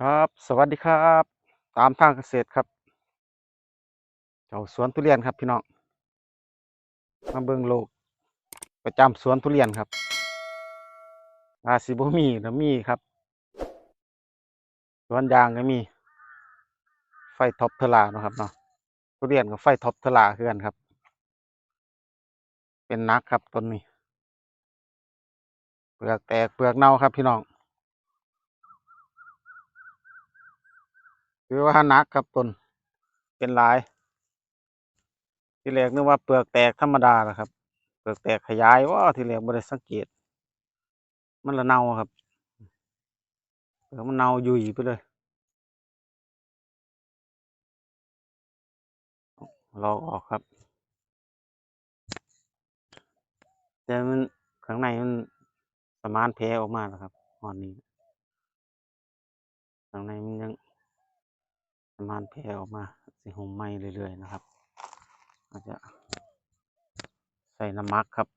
ครับสวัสดีครับ ตามทางเกษตรครับเจ้าสวนทุเรียนครับพี่น้องมาเบิ่งโลก ประจำสวนทุเรียนครับอาสิบมีนะมีครับ สวนยางก็มี ไฟท็อปเทอร่าเนะครับเนาะทุเรียนกับไฟท็อปเทอร่าคือนครับ เป็นนักครับต้นนี้เปลือกแตกเปลือกเน่าครับพี่น้อง คือว่านักครับต้นเป็นหลายที่แรกนึกว่าเปลือกแตกธรรมดาแหละครับ เปลือกแตกขยายว่าที่แรกบ่ได้สังเกต มันละเน่าครับเปลือกมันเน่ายุ่ยไปเลยลอกออกครับ แต่มันข้างในมันสมานแผลออกมาแล้วครับตอนนี้ข้างในมันยัง มานแผลออกมาสิห่มไหมเรื่อยๆนะครับอาจจะใส่น้ำมักครับ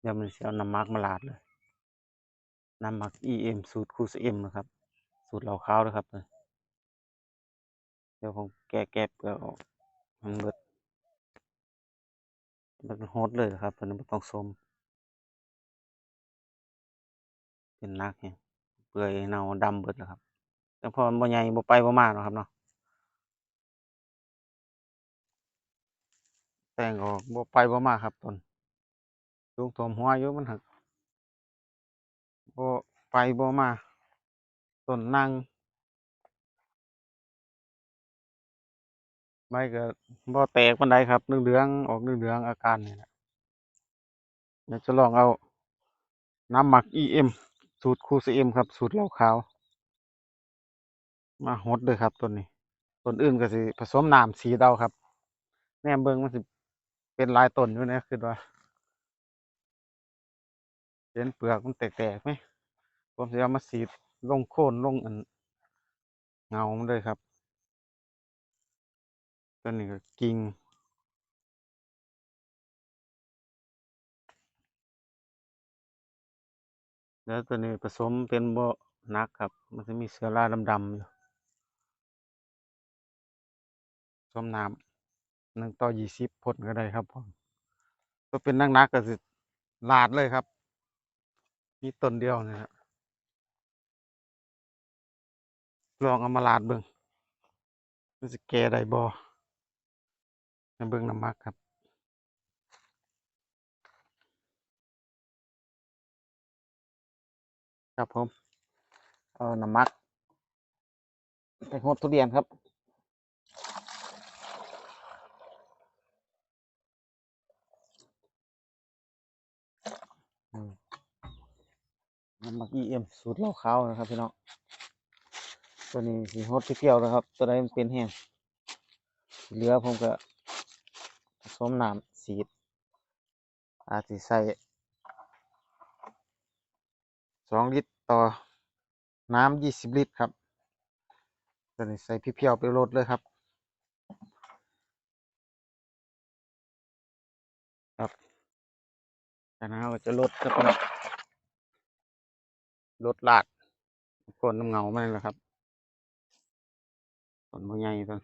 เดี๋ยวมันจะเอาน้ำมักมาลาดเลยน้ำมัก EM สูตรคูสเอ็มนะครับ สูตรเหล่าขาวนะครับเดี๋ยวผมแกะแกะเปลือกออกมันเบิดมันโฮดเลยนะครับมันไม่ต้องสมเป็นนักเนี่ยเปื่อยเน่าดำเบิดแล้วครับ แต่พอมันบ่ใหญ่บ่ไปบ่มาเนาะครับเนาะแต่งออกบ่ไปบ่มาครับต้นสูงท่วมหัวอยู่มันหักบ่ไปบ่มาต้นนั่งใบก็บ่แตกปานใดครับเหลืองๆออกเหลืองๆอาการนี่แหละเดี๋ยวจะลองเอาน้ำหมัก EM สูตรคูซีเอ็มครับ สูตรเหล้าขาว มาฮดเลยครับต้นนี้ต้นอื่นก็สิผสมน้ำสีเดาครับ แนมเบิงมันสิเป็นลายต้นอยู่นะคือว่าเห็นเปลือกมันแตกๆไหมผมสิเอามาสีลงโคนลงอันเงามันเลยครับต้นนี้ก็กิ่งแล้วตัวนี้ผสมเป็นโบนักครับ มันจะมีเสือราดำๆอยู่ ผสมน้ำหนึ่งต่อยี่สิบพ่นก็ได้ครับผมตัวเป็นนักๆก็สิลาดเลยครับ มีต้นเดียวนี่ครับลองเอามาลาดเบิ่งมันสิแก่ได้บ่ให้เบิ่งน้ำมักครับครับผม เอาน้ำมักไปหดทุเรียนครับ น้ำหมัก EM สูตรเหล้าขาวนะครับพี่น้องตัวนี้สีฮดที่เกี่ยวนะครับ ตัวใดมันเป็นแห้งเหลือผมก็ผสมน้ำสีดอาจสิใส่สองลิตรต่อน้ำยี่สิบลิตรครับตัวนี้ใส่พี่เพียวไปโรดเลยครับครับ จากนั้นเราจะลดครับผมลดลาดโคนน้ำเงามันแหละครับต้นมันใหญ่ต้น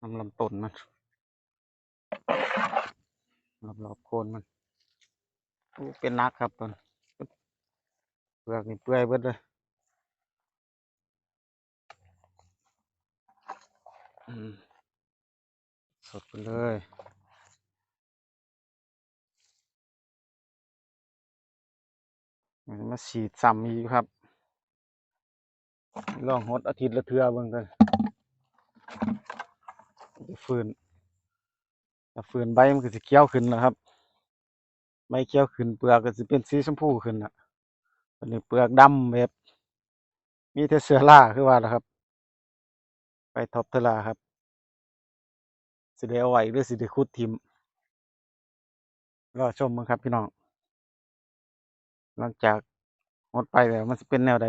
น้ำลำต้นมันรอบรอบๆโคนมันเป็นนักครับต้นเปลือกนี่เปื่อยเบิดเลยอืมสดไปเลย มันมาฉีดซ้ำอีกครับลองหดอาทิตย์ละเทือเบิ่งกันฟืนถ้าฟืนใบมันก็สิเขียวขึ้นนะครับใบเขียวขึ้นเปลือกก็สิเป็นสีชมพูขึ้นน่ะตอนนี้เปลือกดำแบบมีแต่เสือล่าคือว่าล่ะครับ ไปท็อปเทอราครับสิได้เอาไว้หรือสิได้ขุดทิมรอชมมั้งครับพี่น้อง หลังจากหมดไปแล้ว มันจะเป็นแนวใด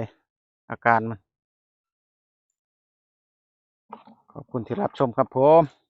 อาการมัน ขอบคุณที่รับชมครับผม